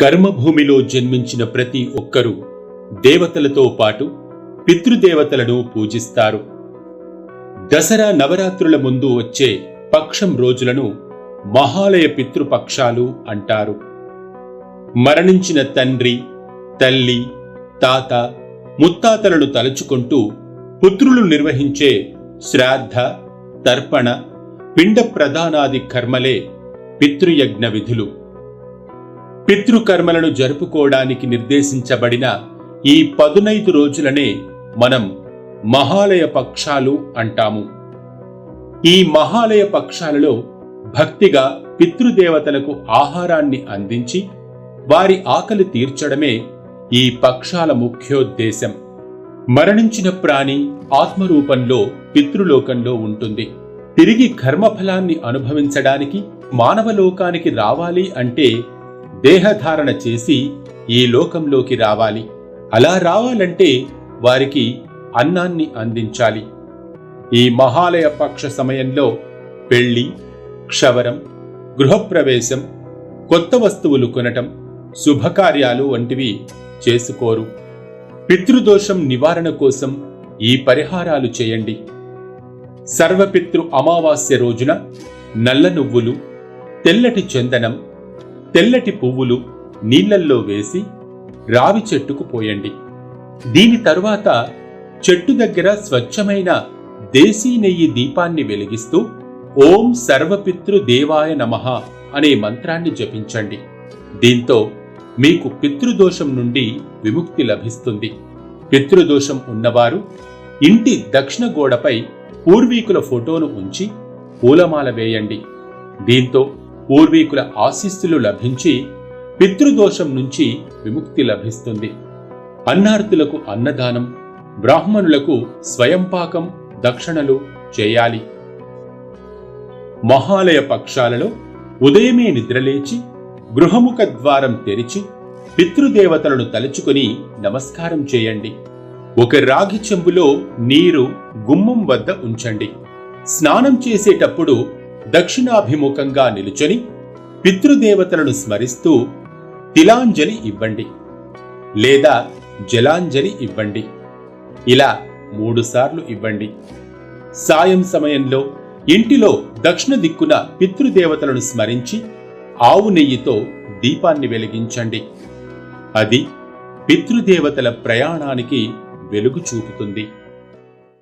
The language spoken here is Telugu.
కర్మభూమిలో జన్మించిన ప్రతి ఒక్కరూ దేవతలతో పాటు పితృదేవతలను పూజిస్తారు. దసరా నవరాత్రుల ముందు వచ్చే పక్షం రోజులను మహాలయ పితృపక్షాలు అంటారు. మరణించిన తండ్రి తల్లి తాత ముత్తాతలను తలుచుకుంటూ పుత్రులు నిర్వహించే శ్రాద్ధ తర్పణ పిండ ప్రధానాది కర్మలే పితృయజ్ఞ విధులు. పితృకర్మలను జరుపుకోవడానికి నిర్దేశించబడిన ఈ పదునైదు రోజులనే మనం మహాలయ పక్షాలు అంటాము. ఈ మహాలయ పక్షాలలో భక్తిగా పితృదేవతలకు ఆహారాన్ని అందించి వారి ఆకలి తీర్చడమే ఈ పక్షాల ముఖ్యోద్దేశం. మరణించిన ప్రాణి ఆత్మరూపంలో పితృలోకంలో ఉంటుంది. తిరిగి కర్మఫలాన్ని అనుభవించడానికి మానవలోకానికి రావాలి అంటే దేహధారణ చేసి ఈ లోకంలోకి రావాలి. అలా రావాలంటే వారికి అన్నాన్ని అందించాలి. ఈ మహాలయ పక్ష సమయంలో పెళ్ళి క్షవరం గృహప్రవేశం కొత్త వస్తువులు కొనటం శుభకార్యాలు వంటివి చేసుకోరు. పితృదోషం నివారణ కోసం ఈ పరిహారాలు చేయండి. సర్వపితృ అమావాస్య రోజున నల్ల నువ్వులు తెల్లటి చందనం తెల్లటి పువ్వులు నీళ్ళల్లో వేసి రావి చెట్టుకు పోయండి. దీని తరువాత చెట్టు దగ్గర స్వచ్ఛమైన దేశీ నెయ్యి దీపాన్ని వెలిగిస్తూ ఓం సర్వపితృ దేవాయ నమః అనే మంత్రాన్ని జపించండి. దీంతో మీకు పితృదోషం నుండి విముక్తి లభిస్తుంది. పితృదోషం ఉన్నవారు ఇంటి దక్షిణ గోడపై పూర్వీకుల ఫోటోను ఉంచి పూలమాల వేయండి. దీంతో పూర్వీకుల ఆశీస్సులు లభించి పితృదోషం నుంచి విముక్తి లభిస్తుంది. అన్నార్థులకు అన్నదానం బ్రాహ్మణులకు స్వయంపాకం దక్షిణలు చేయాలి. మహాలయ పక్షాలలో ఉదయమే నిద్రలేచి గృహముఖ ద్వారం తెరిచి పితృదేవతలను తలుచుకుని నమస్కారం చేయండి. ఒక రాగి చెంబులో నీరు గుమ్మం వద్ద ఉంచండి. స్నానం చేసేటప్పుడు దక్షిణాభిముఖంగా నిలుచొని పితృదేవతలను స్మరిస్తూ తిలాంజలి ఇవ్వండి లేదా జలాంజలి ఇవ్వండి. ఇలా మూడుసార్లు ఇవ్వండి. సాయం సమయంలో ఇంటిలో దక్షిణ దిక్కున పితృదేవతలను స్మరించి ఆవు నెయ్యితో దీపాన్ని వెలిగించండి. అది పితృదేవతల ప్రయాణానికి వెలుగు చూపుతుంది.